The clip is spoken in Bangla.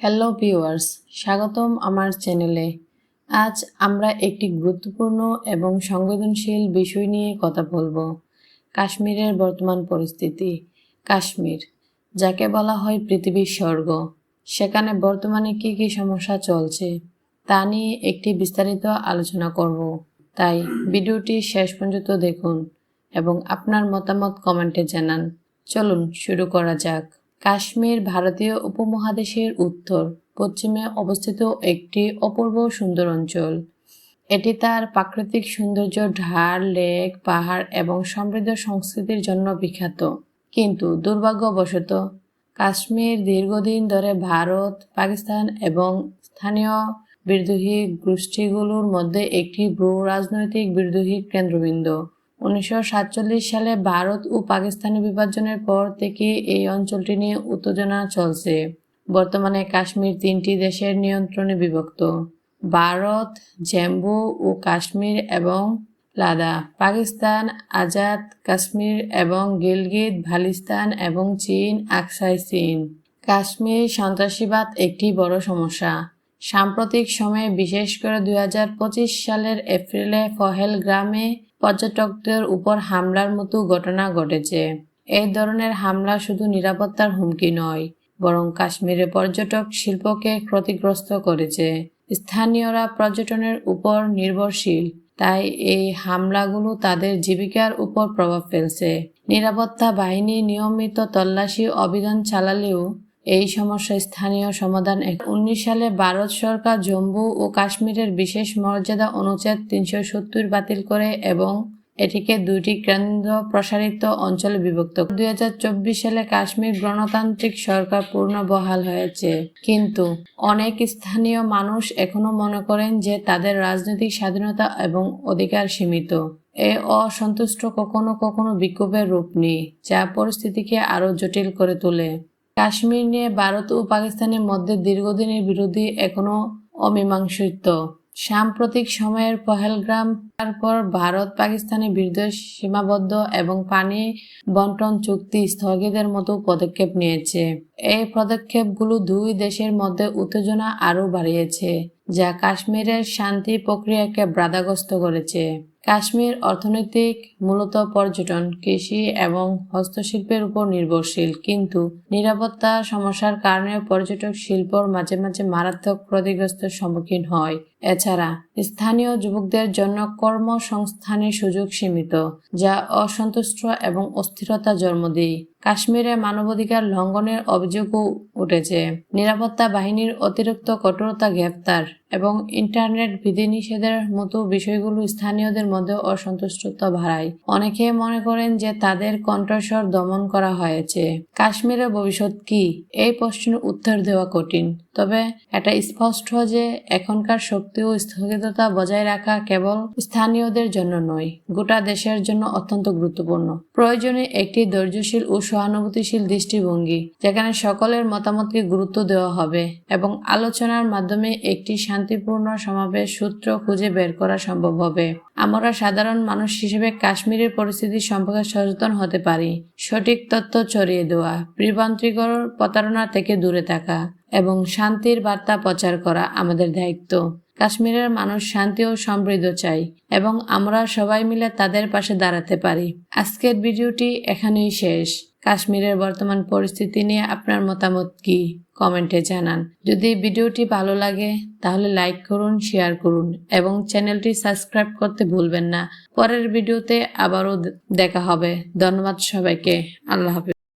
হ্যালো ভিউয়ার্স স্বাগতম আমার চ্যানেলে আজ আমরা একটি গুরুত্বপূর্ণ এবং সংবেদনশীল বিষয় নিয়ে কথা বলব। কাশ্মীরের বর্তমান পরিস্থিতি। কাশ্মীর, যাকে বলা হয় পৃথিবীর স্বর্গ। সেখানে বর্তমানে কি কি সমস্যা চলছে, তা নিয়ে একটি বিস্তারিত আলোচনা করব। তাই ভিডিওটি শেষ পর্যন্ত দেখুন এবং আপনার মতামত কমেন্টে জানান। চলুন শুরু করা যাক। কাশ্মীর ভারতীয় উপমহাদেশের উত্তর পশ্চিমে অবস্থিত একটি অপূর্ব সুন্দর অঞ্চল। এটি তার প্রাকৃতিক সৌন্দর্য ঢাল, লেক, পাহাড় এবং সমৃদ্ধ সংস্কৃতির জন্য বিখ্যাত। কিন্তু দুর্ভাগ্যবশত কাশ্মীর দীর্ঘদিন ধরে ভারত, পাকিস্তান এবং স্থানীয় বিদ্রোহী গোষ্ঠীগুলোর মধ্যে একটি ভূ রাজনৈতিক বিদ্রোহী কেন্দ্রবিন্দু। উনিশশো সাতচল্লিশ সালে ভারত ও পাকিস্তানের বিভাজনের পর থেকে এই অঞ্চলটি নিয়ে উত্তেজনা চলছে। বর্তমানে কাশ্মীর তিনটি দেশের নিয়ন্ত্রণে বিভক্ত। ভারত, জম্মু ও কাশ্মীর এবং লাদাখ, পাকিস্তান, আজাদ, কাশ্মীর এবং গিলগিত, ভালিস্তান এবং চীন, আকসাই, চীন। কাশ্মীর সন্ত্রাসীবাদ একটি বড় সমস্যা। সাম্প্রতিক সময়ে, বিশেষ করে দুই হাজার পঁচিশ সালের এপ্রিলে ফহেল গ্রামে পর্যটকদের উপর হামলার মতো ঘটনা ঘটেছে। এই ধরনের হামলা শুধু নিরাপত্তার হুমকি নয়, বরং কাশ্মীরে পর্যটক শিল্পকে ক্ষতিগ্রস্ত করেছে। স্থানীয়রা পর্যটনের উপর নির্ভরশীল, তাই এই হামলাগুলো তাদের জীবিকার উপর প্রভাব ফেলছে। নিরাপত্তা বাহিনী নিয়মিত তল্লাশি অভিযান চালালেও এই সমস্যা স্থানীয় সমাধান উনিশ সালে ভারত সরকার জম্মু ও কাশ্মীরের বিশেষ মর্যাদা অনুচ্ছেদ তিনশো সত্তর বাতিল করে এবং এটিকে দুইটি কেন্দ্র প্রসারিত অঞ্চলে বিভক্ত দুই সালে কাশ্মীর গণতান্ত্রিক সরকার পূর্ণ বহাল হয়েছে। কিন্তু অনেক স্থানীয় মানুষ এখনও মনে করেন যে তাদের রাজনৈতিক স্বাধীনতা এবং অধিকার সীমিত। এ অসন্তুষ্ট কখনো কখনো বিক্ষোভের রূপ নেই, যা পরিস্থিতিকে আরও জটিল করে তোলে। কাশ্মীর নিয়ে ভারত ও পাকিস্তানের মধ্যে দীর্ঘদিনের বিরোধী এখনও অমীমাংসিত। সাম্প্রতিক সময়ের পহেলগ্রাম, তারপর ভারত, পাকিস্তানের বিরুদ্ধে সীমাবদ্ধ এবং পানি বন্টন চুক্তি স্থগিতের মতো পদক্ষেপ নিয়েছে। এই পদক্ষেপগুলো দুই দেশের মধ্যে উত্তেজনা আরও বাড়িয়েছে, যা কাশ্মীরের শান্তি প্রক্রিয়াকে বাধাগ্রস্ত করেছে। কাশ্মীর অর্থনৈতিক মূলত পর্যটন, কৃষি এবং হস্তশিল্পের উপর নির্ভরশীল। কিন্তু নিরাপত্তা সমস্যার কারণে পর্যটক শিল্পর মাঝে মাঝে মারাত্মক ক্ষতিগ্রস্তের সম্মুখীন হয়। এছাড়া স্থানীয় যুবকদের জন্য কর্মসংস্থানের সুযোগ সীমিত, যা অসন্তুষ্ট এবং অস্থিরতা জন্ম দেয়। কাশ্মীরে মানবাধিকার লঙ্ঘনের অভিযোগও উঠেছে। নিরাপত্তা বাহিনীর অতিরিক্ত কঠোরতা গ্রেফতার এবং ইন্টারনেট বিধিনিষেধের মতো বিষয়গুলো স্থানীয়দের মধ্যে অসন্তুষ্টতা বাড়ায়। অনেকে মনে করেন যে তাদের কণ্ঠস্বর দমন করা হয়েছে। কাশ্মীরের ভবিষ্যৎ কি? এই প্রশ্নের উত্তর দেওয়া কঠিন। তবে এটা স্পষ্ট যে এখনকার শক্তি ও স্থগিততা বজায় রাখা কেবল স্থানীয়দের জন্য নয়, গোটা দেশের জন্য অত্যন্ত গুরুত্বপূর্ণ। প্রয়োজনে একটি ধৈর্যশীল ও সহানুভূতিশীল দৃষ্টিভঙ্গি, যেখানে সকলের মতামতকে গুরুত্ব দেওয়া হবে এবং আলোচনার মাধ্যমে একটি শান্তিপূর্ণ সমাবেশ সূত্র খুঁজে বের করা সম্ভব হবে। আমরা সাধারণ মানুষ হিসেবে কাশ্মীরের পরিস্থিতি সম্পর্কে সচেতন হতে পারি। সঠিক তথ্য ছড়িয়ে দেওয়া, বিভ্রান্তিকর প্রতারণা থেকে দূরে থাকা এবং শান্তির বার্তা প্রচার করা আমাদের দায়িত্ব। কাশ্মীরের মানুষ শান্তি ও সমৃদ্ধ চাই এবং আমরা সবাই মিলে তাদের পাশে দাঁড়াতে পারি। আজকের ভিডিওটি এখানেই শেষ। কাশ্মীরের বর্তমান পরিস্থিতি নিয়ে আপনার মতামত কি? কমেন্টে জানান। যদি ভিডিওটি ভালো লাগে, তাহলে লাইক করুন, শেয়ার করুন এবং চ্যানেলটি সাবস্ক্রাইব করতে ভুলবেন না। পরের ভিডিওতে আবারও দেখা হবে। ধন্যবাদ সবাইকে। আল্লাহ হাফিজ।